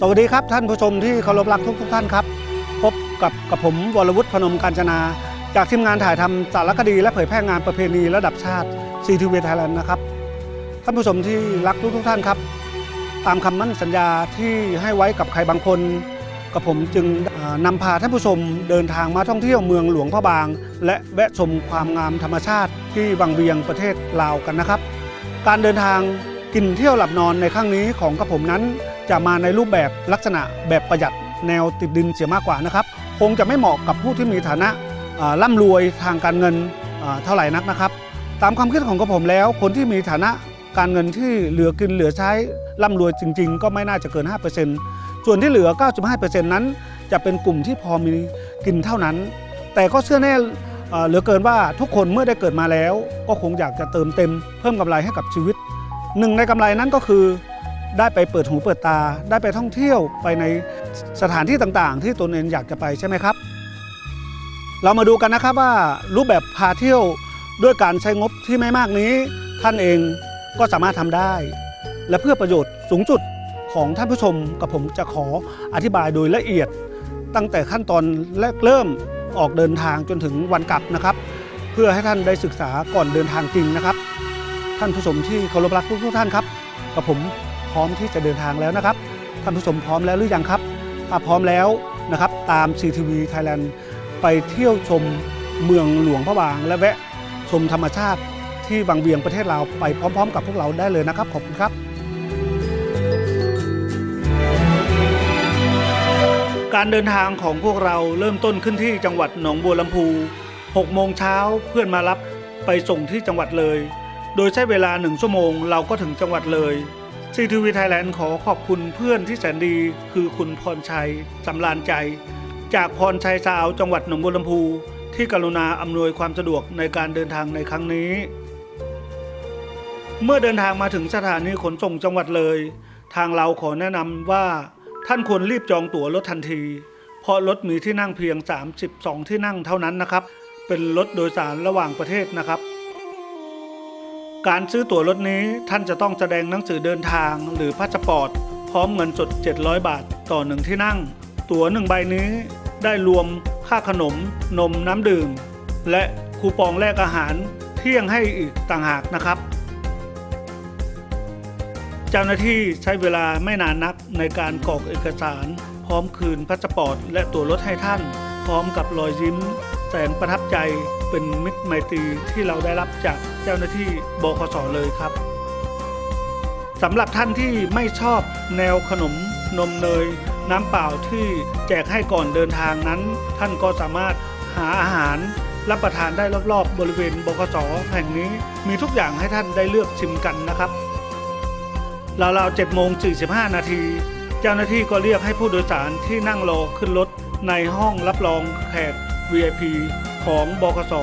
สวัสดีครับท่านผู้ชมที่เคารพรักทุกทุกๆท่านครับ พบกับกับผมวรวุฒิพนมการจนา จากทีมงานถ่ายทำสารคดีและเผยแพร่งานประเพณีระดับชาติ CTV Thailand นด์นะครับ ท่านผู้ชมที่รักทุกทุกๆท่านครับ ตามคำมั่นสัญญาที่ให้ไว้กับใครบางคน กับผมจึงนำพาท่านผู้ชมเดินทางมาท่องเที่ยวเมืองหลวงพระบาง และแวะชมความงามธรรมชาติที่วังเวียงประเทศลาวกันนะครับ การเดินทางกินเที่ยวหลับนอนในครั้งนี้ของกระผมนั้น จะมาในรูปแบบลักษณะแบบประหยัดแนวติดดินเสียมากกว่านะครับ คงจะไม่เหมาะกับผู้ที่มีฐานะร่ำรวยทางการเงินเท่าไหร่นักนะครับ ตามความคิดของกระผมแล้ว คนที่มีฐานะการเงินที่เหลือกินเหลือใช้ร่ำรวยจริง ๆ ก็ไม่น่าจะเกิน 5%ส่วนที่เหลือ 95%นั้น จะเป็นกลุ่มที่พอมีกินเท่านั้น แต่ก็เชื่อแน่เอ่อเหลือเกินว่าทุกคนเมื่อได้เกิดมาแล้ว ก็คงอยากจะเติมเต็ม เพิ่มกำไรให้กับชีวิตหนึ่งในกำไรนั้นก็คือ ได้ไปเปิดหูเปิดตา ได้ไปท่องเที่ยวไปในสถานที่ต่างๆ ที่ตนเองอยากจะไปใช่ไหมครับ เรามาดูกันนะครับว่ารูปแบบพาเที่ยวด้วยการใช้งบที่ไม่มากนี้ ท่านเองก็สามารถทำได้ และเพื่อประโยชน์สูงสุดของท่านผู้ชมกับผมจะขออธิบายโดยละเอียด ตั้งแต่ขั้นตอนแรกเริ่มออกเดินทางจนถึงวันกลับนะครับ เพื่อให้ท่านได้ศึกษาก่อนเดินทางจริงนะครับ ท่านผู้ชมที่เคารพรักทุกๆท่านครับกับผม ร้อมที่จะเดินทางแล้วนะครับท่านผู้ชมพร้อมแล้วหรือยังครับ ถ้าพร้อมแล้วนะครับ ตาม CTV Thailand ไปเที่ยวชมเมืองหลวงพระบาง และแวะชมธรรมชาติที่วังเวียงประเทศลาวไปพร้อม ๆ กับพวกเราได้เลยนะครับ ขอบคุณครับ การเดินทางของพวกเราเริ่มต้นขึ้นที่จังหวัดหนองบัวลำพู 6 โมงเช้าเพื่อนมารับไปส่งที่จังหวัดเลย โดยใช้เวลาหนึ่งชั่วโมงเราก็ถึงจังหวัดเลย CTV Thailand ขอขอบคุณเพื่อนที่แสนดี คือคุณพรชัยสำรานใจ จากพรชัยสาวจังหวัดหนองบัวลำพูที่กรุณาอำนวยความสะดวกในการเดินทางในครั้งนี้ เมื่อเดินทางมาถึงสถานีขนส่งจังหวัดเลย ทางเราขอแนะนำว่าท่านควรรีบจองตั๋วรถทันที เพราะรถมีที่นั่งเพียง 32 ที่นั่งเท่านั้นนะครับ เป็นรถโดยสารระหว่างประเทศนะครับ การซื้อตั๋วรถนี้ท่านจะต้องแสดงหนังสือเดินทางหรือพาสปอร์ต พร้อมเงินสด 700 บาทต่อหนึ่งที่นั่ง ตั๋วหนึ่งใบนี้ได้รวมค่าขนม นมน้ำดื่ม และคูปองแลกอาหารเที่ยงให้อีกต่างหากนะครับ เจ้าหน้าที่ใช้เวลาไม่นานนักในการกรอกเอกสาร พร้อมคืนพาสปอร์ต และตั๋วรถให้ท่าน พร้อมกับรอยยิ้ม แสนประทับใจเป็นมิตรไมตรีที่เราได้รับจากเจ้าหน้าที่บคสเลยครับสำหรับท่านที่ไม่ชอบแนวขนมนมเนย น้ำเปล่าที่แจกให้ก่อนเดินทางนั้น ท่านก็สามารถหาอาหารรับประทานได้รอบๆ บริเวณบคสแห่งนี้มีทุกอย่างให้ท่านได้เลือกชิมกันนะครับราวๆ7โมง45 นาที เจ้าหน้าที่ก็เรียกให้ผู้โดยสารที่นั่งรอขึ้นรถในห้องรับรองแขก VIP ของบกส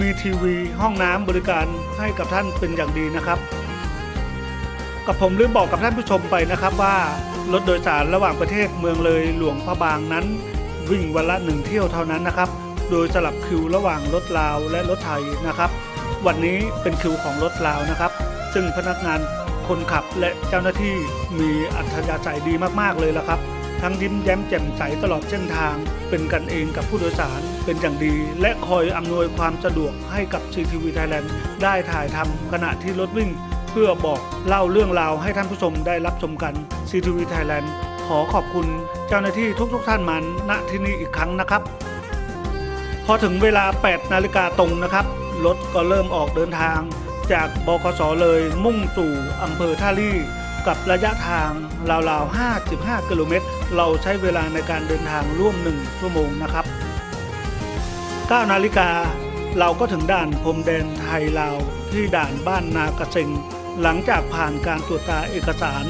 มีทีวีห้องน้ำบริการให้กับท่านเป็นอย่างดีนะครับ กับผมลืมบอกกับท่านผู้ชมไปนะครับว่ารถโดยสารระหว่างประเทศเมืองเลยหลวงพระบางนั้น วิ่งวันละหนึ่งเที่ยวเท่านั้นนะครับ โดยสลับคิวระหว่างรถลาวและรถไทยนะครับ วันนี้เป็นคิวของรถลาวนะครับ ซึ่งพนักงานคนขับและเจ้าหน้าที่มีอัธยาศัยดีมากๆเลยละครับ ทั้งยิ้มแย้มแจ่มใสตลอดเส้นทาง เป็นกันเองกับผู้โดยสารเป็นอย่างดี และคอยอำนวยความสะดวกให้กับ CTV Thailand ได้ถ่ายทำขณะที่รถวิ่ง เพื่อบอกเล่าเรื่องราวให้ท่านผู้ชมได้รับชมกัน CTV Thailand ขอขอบคุณเจ้าหน้าที่ทุกๆท่านมาณที่นี่อีกครั้งนะครับ พอถึงเวลา 8 นาฬิกาตรงนะครับ รถก็เริ่มออกเดินทาง จากบคสเลยมุ่งสู่อำเภอท่าลี่ กับระยะทางราวๆ 55 กิโลเมตร เราใช้เวลาในการเดินทางร่วม 1 ชั่วโมงนะครับ 9 นาฬิกาเราก็ถึงด่านพรมแดนไทยลาวที่ด่านบ้านนากระเซงหลังจากผ่านการตรวจตาเอกสาร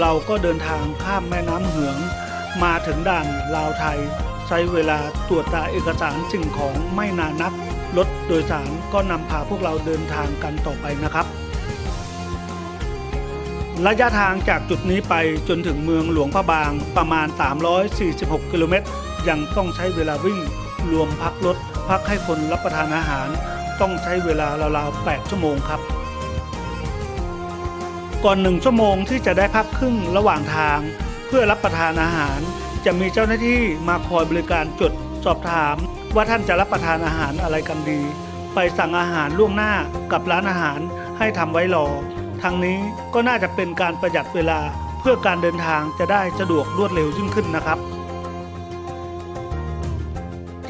เราก็เดินทางข้ามแม่น้ำเหือง มาถึงด่านลาวไทย ใช้เวลาตรวจตาเอกสารสิ่งของไม่นานนักรถโดยสารก็นำพาพวกเราเดินทางกันต่อไปนะครับ ระยะทางจากจุดนี้ไปจนถึงเมืองหลวงพระบางประมาณ 346 กิโลเมตร ยังต้องใช้เวลาวิ่งรวมพักรถ พักให้คนรับประทานอาหาร ต้องใช้เวลาราวๆ 8 ชั่วโมงครับ ก่อนหนึ่งชั่วโมงที่จะได้พักครึ่งระหว่างทาง เพื่อรับประทานอาหาร จะมีเจ้าหน้าที่มาคอยบริการจดสอบถาม ว่าท่านจะรับประทานอาหารอะไรกันดี ไปสั่งอาหารล่วงหน้ากับร้านอาหารให้ทำไว้รอ ทางนี้ก็น่าจะเป็นการประหยัดเวลาเพื่อการเดินทางจะได้สะดวกรวดเร็วยิ่งขึ้นนะครับ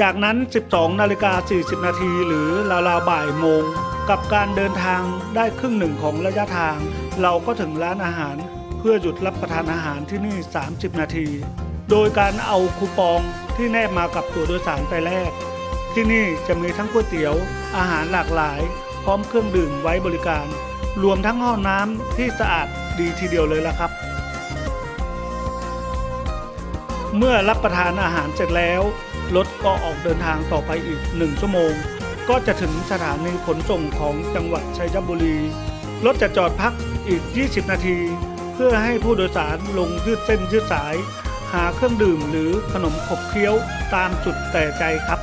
จากนั้น 12 นาฬิกา 40 นาทีหรือราวๆบ่ายโมง กับการเดินทางได้ครึ่งหนึ่งของระยะทาง เราก็ถึงร้านอาหาร เพื่อหยุดรับประทานอาหารที่นี่ 30 นาที โดยการเอาคูปองที่แนบมากับตัวโดยสารไปแลกที่นี่จะมีทั้งก๋วยเตี๋ยว อาหารหลากหลาย พร้อมเครื่องดื่มไว้บริการ รวมทั้งห้องน้ำที่สะอาดดีทีเดียวเลยละครับ เมื่อรับประทานอาหารเสร็จแล้ว รถก็ออกเดินทางต่อไปอีก 1 ชั่วโมง ก็จะถึงสถานีขนส่งของจังหวัดชัยบุรี รถจะจอดพักอีก 20 นาที เพื่อให้ผู้โดยสารลงยืดเส้นยืดสาย หาเครื่องดื่มหรือขนมขบเคี้ยวตามจุดแต่ใจครับ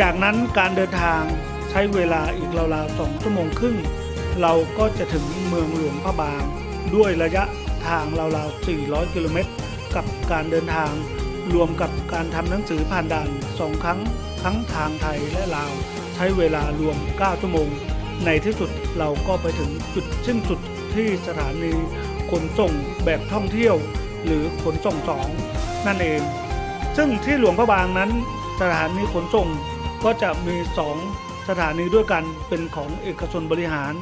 จากนั้นการเดินทาง ช้เวลาอีกราวๆสองชั่วโมงครึ่ง เราก็จะถึงเมืองหลวงพระบาง ด้วยระยะทางราวๆ 400 กิโลเมตร กับการเดินทาง รวมกับการทำหนังสือผ่านด่านสองครั้งทั้งทางไทยและลาว ใช้เวลารวม 9 ชั่วโมง ในที่สุดเราก็ไปถึงจุดสิ้นสุดที่สถานีขนส่งแบบท่องเที่ยว หรือขนส่งสองนั่นเอง ซึ่งที่หลวงพระบางนั้นสถานีขนส่งก็จะมี 2 สถานีด้วยกันเป็นของเอกชนบริหาร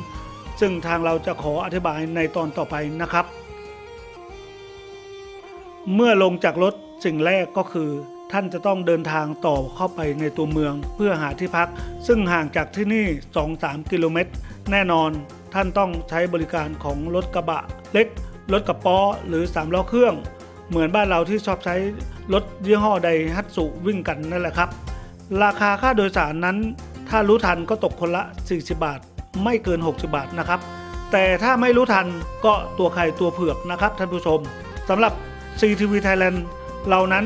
ซึ่งทางเราจะขออธิบายในตอนต่อไปนะครับ เมื่อลงจากรถสิ่งแรกก็คือ ท่านจะต้องเดินทางต่อเข้าไปในตัวเมืองเพื่อหาที่พัก ซึ่งห่างจากที่นี่ 2-3 กิโลเมตร แน่นอนท่านต้องใช้บริการของรถกระบะเล็ก รถกระป๋อหรือ3ล้อเครื่อง เหมือนบ้านเราที่ชอบใช้รถยี่ห้อใดฮัตสุวิ่งกันนั่นแหละครับ ราคาค่าโดยสารนั้น ถ้ารู้ทันก็ตกคนละ 40 บาท ไม่เกิน 60 บาทนะครับ แต่ถ้าไม่รู้ทันก็ตัวใครตัวเผือกนะครับท่านผู้ชมสำหรับ CTV Thailand เรานั้น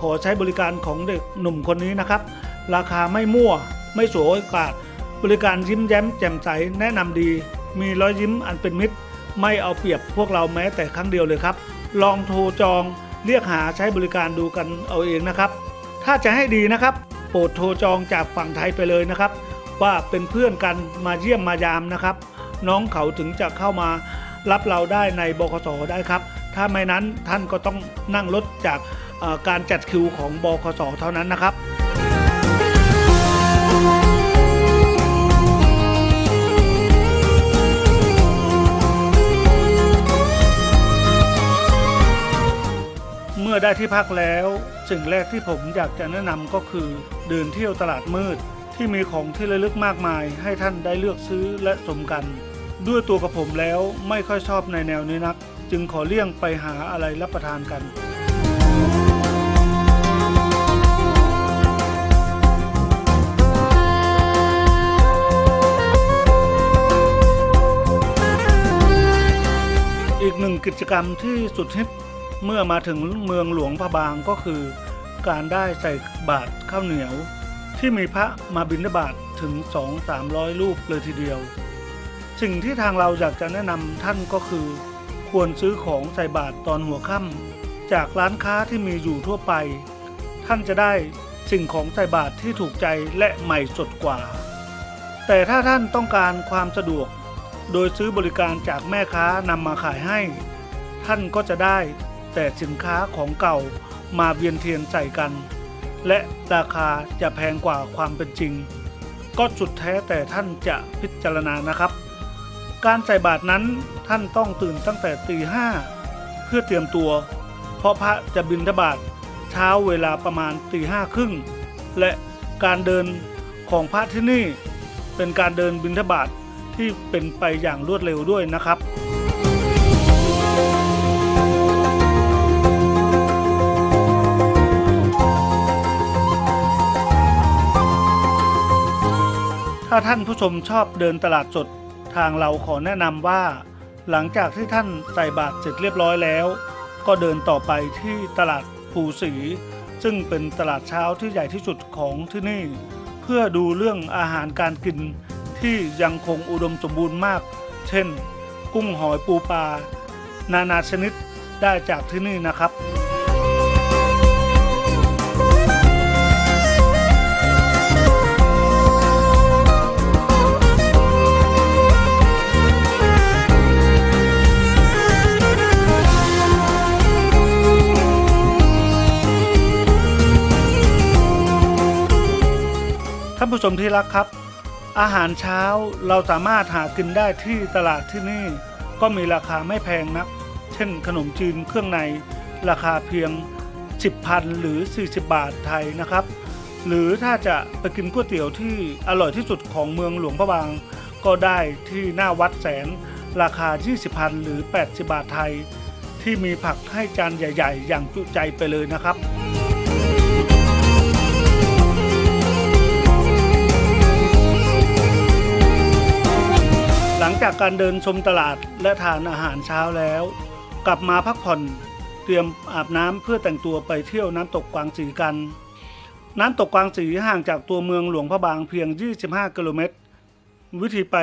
ขอใช้บริการของเด็กหนุ่มคนนี้นะครับ ราคาไม่มั่ว ไม่สวยโอกาส บริการยิ้มแย้มแจ่มใสแนะนำดี มีรอยยิ้มอันเป็นมิตร ไม่เอาเปรียบพวกเราแม้แต่ครั้งเดียวเลยครับ ลองโทรจองเรียกหาใช้บริการดูกันเอาเองนะครับ ถ้าจะให้ดีนะครับ โปรดโทรจองจากฝั่งไทยไปเลยนะครับ ว่าเป็นเพื่อนกันมาเยี่ยมมายามนะครับ น้องเขาถึงจะเข้ามารับเราได้ในบคสได้ครับ ถ้าไม่นั้นท่านก็ต้องนั่งรถจากการจัดคิวของบคสเท่านั้นนะครับเมื่อได้ที่พักแล้ว สิ่งแรกที่ผมอยากจะแนะนำก็คือเดินเที่ยวตลาดมืด ที่มีของที่ระลึกมากมาย ให้ท่านได้เลือกซื้อและสมกัน ด้วยตัวกับผมแล้วไม่ค่อยชอบในแนวนี้นัก จึงขอเลี่ยงไปหาอะไรรับประทานกันอีกหนึ่งกิจกรรมที่สุดฮิต เมื่อมาถึงเมืองหลวงพระบางก็คือ การได้ใส่บาตรข้าวเหนียว ที่มีพระมาบิณฑบาตถึง 2-300 รูปเลยทีเดียว สิ่งที่ทางเราอยากจะแนะนำท่านก็คือ ควรซื้อของใส่บาตรตอนหัวค่ำจากร้านค้าที่มีอยู่ทั่วไป ท่านจะได้สิ่งของใส่บาตรที่ถูกใจและใหม่สดกว่า แต่ถ้าท่านต้องการความสะดวก โดยซื้อบริการจากแม่ค้านำมาขายให้ ท่านก็จะได้ แต่สินค้าของเก่ามาเวียนเทียนใส่กัน และราคาจะแพงกว่าความเป็นจริง ก็สุดแท้แต่ท่านจะพิจารณานะครับ การใส่บาตรนั้นท่านต้องตื่นตั้งแต่ตีห้าเพื่อเตรียมตัว เพราะพระจะบิณฑบาตเช้าเวลาประมาณตีห้าครึ่งและการเดินของพระที่นี่เป็นการเดินบิณฑบาตที่เป็นไปอย่างรวดเร็วด้วยนะครับาท่านผู้ชมชอบเดินตลาดสด ทางเราขอแนะนำว่า หลังจากที่ท่านใส่บาตรเสร็จเรียบร้อยแล้ว ก็เดินต่อไปที่ตลาดภูสี ซึ่งเป็นตลาดเช้าที่ใหญ่ที่สุดของที่นี่ เพื่อดูเรื่องอาหารการกินที่ยังคงอุดมสมบูรณ์มาก เช่น กุ้งหอยปูปลา นานาชนิดได้จากที่นี่นะครับานผู้ชมที่รักครับ อาหารเช้าเราสามารถหากินได้ที่ตลาดที่นี่ ก็มีราคาไม่แพงนัก เช่นขนมจีนเครื่องใน ราคาเพียง 10พันหรือ 40 บาทไทยนะครับ หรือถ้าจะไปกินก๋วยเตี๋ยวที่อร่อยที่สุดของเมืองหลวงพระบาง ก็ได้ที่หน้าวัดแสน ราคา 20พันหรือ 80 บาทไทย ที่มีผักให้จานใหญ่ ๆ อย่างจุใจไปเลยนะครับ จากการเดินชมตลาดและทานอาหารเช้าแล้ว กลับมาพักผ่อนเตรียมอาบน้ำเพื่อแต่งตัวไปเที่ยวน้ำตกกวางสีกัน น้ำตกกวางสีห่างจากตัวเมืองหลวงพระบางเพียง 25 กิโลเมตร วิธีไป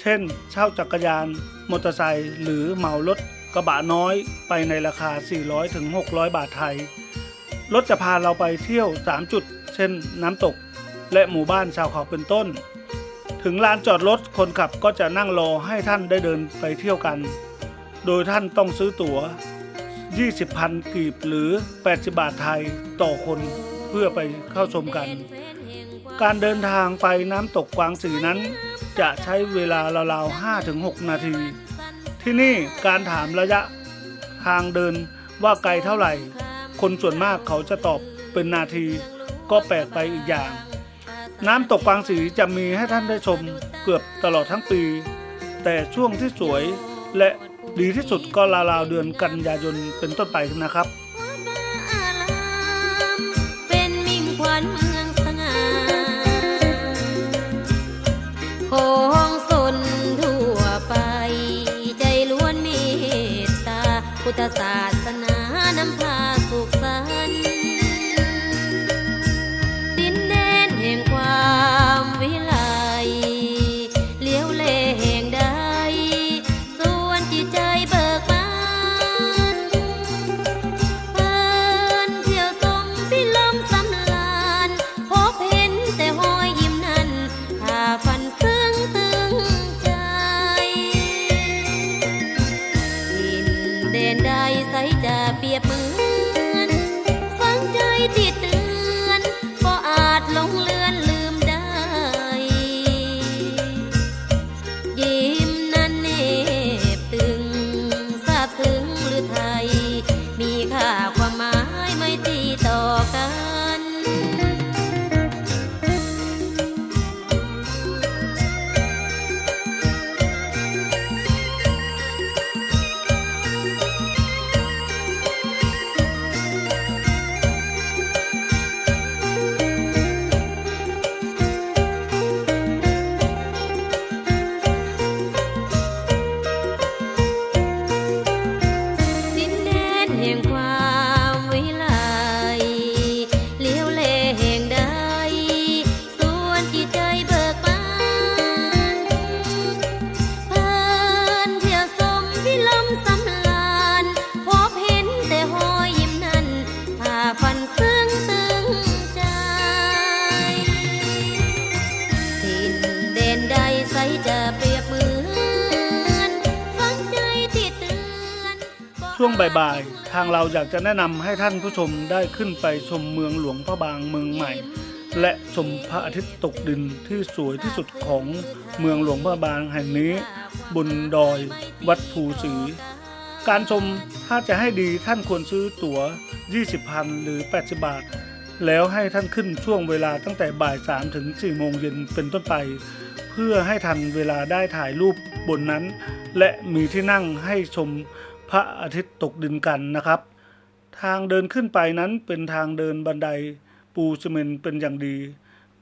เช่น เช่าจักรยาน มอเตอร์ไซค์หรือเหมารถกระบะน้อยไปในราคา 400-600ถึงบาทไทย รถจะพาเราไปเที่ยว 3 จุด เช่น น้ำตก และหมู่บ้านชาวเขาเป็นต้น ถึงลานจอดรถคนขับก็จะนั่งรอให้ท่านได้เดินไปเที่ยวกัน โดยท่านต้องซื้อตั๋ว 20พันกีบหรือ 80 บาทไทยต่อคนเพื่อไปเข้าชมกัน การเดินทางไปน้ำตกกวางสีนั้น จะใช้เวลาราวๆ5-6 นาที ที่นี่การถามระยะทางเดินว่าไกลเท่าไหร่ คนส่วนมากเขาจะตอบเป็นนาที ก็แปลกไปอีกอย่าง น้ำตกกวางสีจะมีให้ท่านได้ชมเกือบตลอดทั้งปี แต่ช่วงที่สวยและดีที่สุดก็ราวๆเดือนกันยายนเป็นต้นไปนะครับโคงสุด เราอยากจะแนะนำให้ท่านผู้ชมได้ขึ้นไปชมเมืองหลวงพระบางเมืองใหม่ และชมพระอาทิตย์ตกดินที่สวยที่สุดของเมืองหลวงพระบางแห่งนี้ บนดอยวัดภูศรีการชมถ้าจะให้ดีท่านควรซื้อตั๋ว 20พันหรือ 80 บาท แล้วให้ท่านขึ้นช่วงเวลาตั้งแต่บ่าย 3 ถึง 4 โมงเย็นเป็นต้นไป เพื่อให้ทันเวลาได้ถ่ายรูปบนนั้น และมีที่นั่งให้ชม พระอาทิตย์ตกดินกันนะครับ ทางเดินขึ้นไปนั้นเป็นทางเดินบันไดปูซีเมนต์เป็นอย่างดี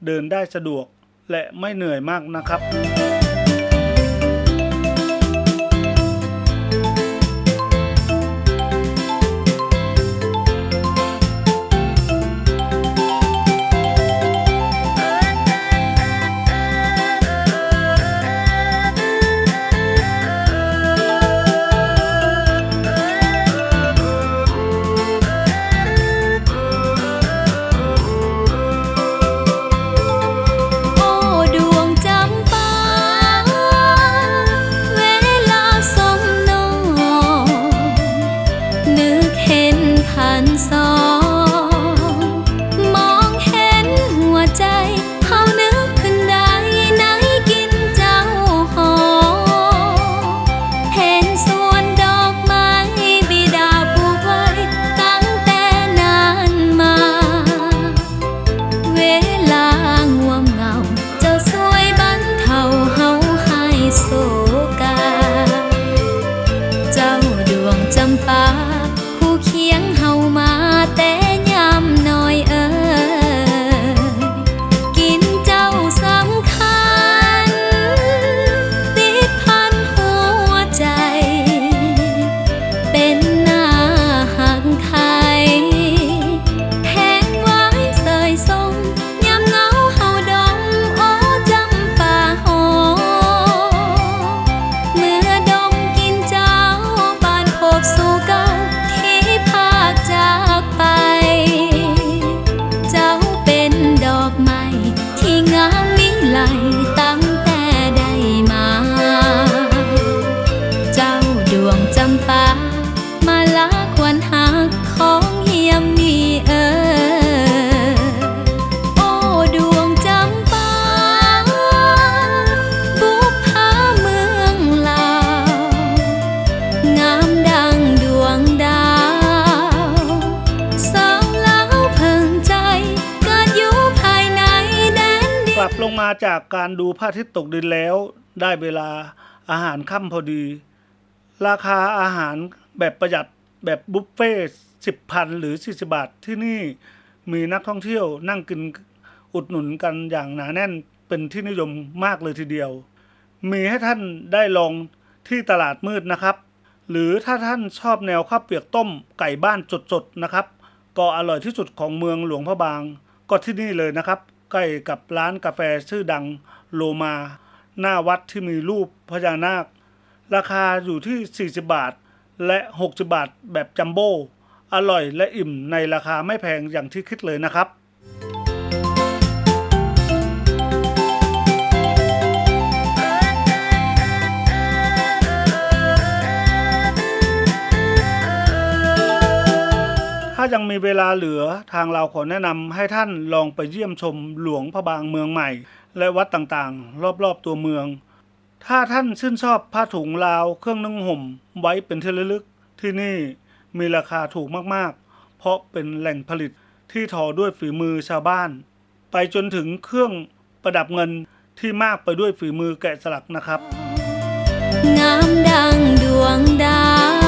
เดินได้สะดวกและไม่เหนื่อยมากนะครับ มาจากการดูพระอาทิตย์ตกดินแล้ว ได้เวลาอาหารค่ำพอดี ราคาอาหารแบบประหยัดแบบบุฟเฟ่สิบพันหรือ40บาทที่นี่มีนักท่องเที่ยวนั่งกินอุดหนุนกันอย่างหนาแน่นเป็นที่นิยมมากเลยทีเดียว มีให้ท่านได้ลองที่ตลาดมืดนะครับ หรือถ้าท่านชอบแนวข้าวเปียกต้มไก่บ้านสดๆนะครับ ก็อร่อยที่สุดของเมืองหลวงพระบางก็ที่นี่เลยนะครับ ใกล้กับร้านกาแฟชื่อดังโลมา หน้าวัดที่มีรูปพญานาค ราคาอยู่ที่ 40 บาท และ 60 บาทแบบจัมโบ้อร่อยและอิ่มในราคาไม่แพงอย่างที่คิดเลยนะครับ ถ้ายังมีเวลาเหลือทางเราขอแนะนำให้ท่านลองไปเยี่ยมชมหลวงพระบางเมืองใหม่ และวัดต่างๆ รอบๆตัวเมือง ถ้าท่านชื่นชอบผ้าถุงลาวเครื่องนึ่งห่ม ไว้เป็นที่ระลึกที่นี่มีราคาถูกมากๆ เพราะเป็นแหล่งผลิตที่ทอด้วยฝีมือชาวบ้าน ไปจนถึงเครื่องประดับเงินที่มากไปด้วยฝีมือแกะสลักนะครับ งามดังดวงดาว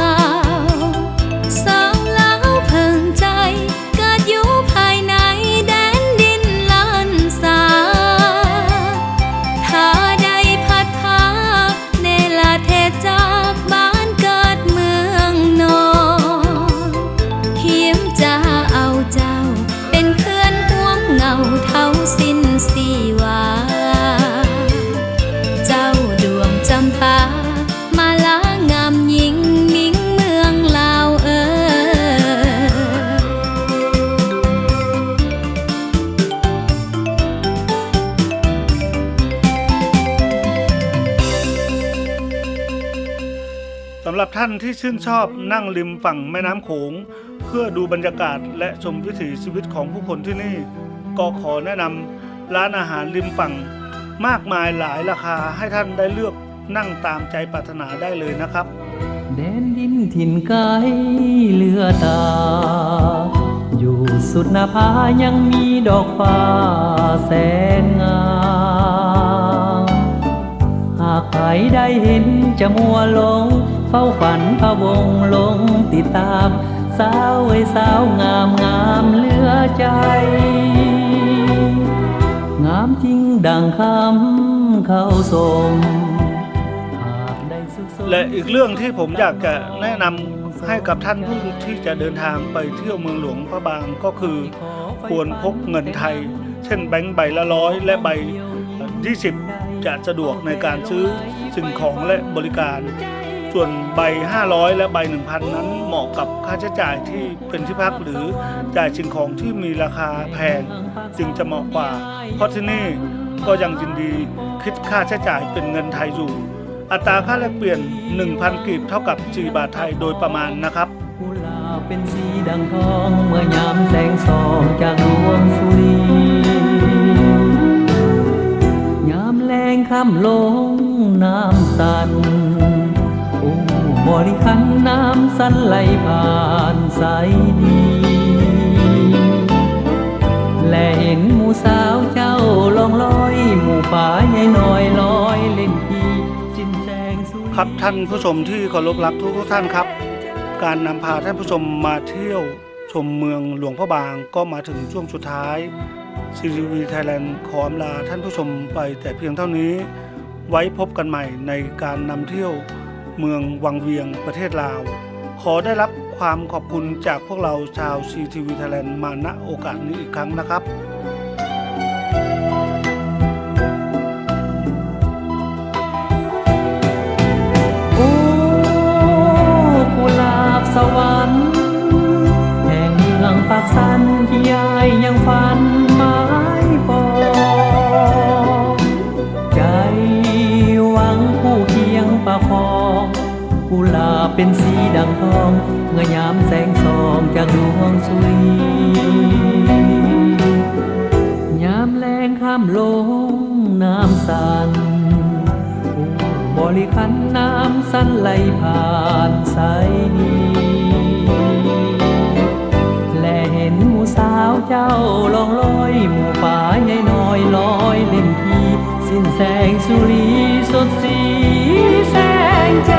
จำปา มาลางามยิงมิ่งเมืองลาวเออ สำหรับท่านที่ชื่นชอบนั่งริมฝั่งแม่น้ำโขง เพื่อดูบรรยากาศและชมวิถีชีวิตของผู้คนที่นี่ ก็ขอแนะนำร้านอาหารริมฝั่ง มากมายหลายราคาให้ท่านได้เลือก นั่งตามใจปรารถนาได้เลยนะครับ แดนดินถิ่นไกลเลือตา อยู่สุดน้าผายังมีดอกฟ้าแสนงามหากใครได้เห็นจะมัวลง เฝ้าฝันพะวงลงติดตาม สาวไว้สาวงามงามเหลือใจ งามจริงดังคำเข้าสม และอีกเรื่องที่ผมอยากจะแนะนำให้กับท่านผู้ที่จะเดินทางไปเที่ยวเมืองหลวงพระบางก็คือ ควรพกเงินไทย เช่นแบงค์ใบละร้อยและใบ 20 จะสะดวกในการซื้อสิ่งของและบริการ ส่วนใบ 500 และใบ 1,000 นั้นเหมาะกับค่าใช้จ่ายที่เป็นที่พักหรือจ่ายสิ่งของที่มีราคาแพงจึงจะเหมาะกว่าเพราะที่นี่ก็ยังยินดีคิดค่าใช้จ่ายเป็นเงินไทยอยู่ อัตราค่าแลกเปลี่ยน 1,000กรีบเท่ากับ 4 บาทไทยโดยประมาณนะครับกุหลาบเป็นสีดังทองเมื่อยามแสงส่องจากดวงสุรียามแรงค่ำลงน้ำสันโอ้บริคันน้ำสันไหลผ่านใสดีและเห็นหมูสาวเจ้าลองลอย หมู่ป่าใหญ่น้อยลอยเล่น ครับท่านผู้ชมที่เคารพรักทุกทุกท่านครับ การนำพาท่านผู้ชมมาเที่ยวชมเมืองหลวงพ่อบางก็มาถึงช่วงสุดท้ายซีรีวีไทยแลนด์ขออำลาท่านผู้ชมไปแต่เพียงเท่านี้ ไว้พบกันใหม่ในการนำเที่ยวเมืองวังเวียงประเทศลาว ขอได้รับความขอบคุณจากพวกเราชาว CTV Thailand มาณโอกาสนี้อีกครั้งนะครับ ดังทองเมื่อยามแสงส่องจากดวงสุรียามแรงข้ามลงน้ำสันบริคันน้ำสันไหลผ่านสายดีและเห็นหมู่สาวเจ้าลองลอยหมู่ป่าใหญ่น้อยลอยเล่นทีสิ้นแสงสุรีสดสีแสงใจ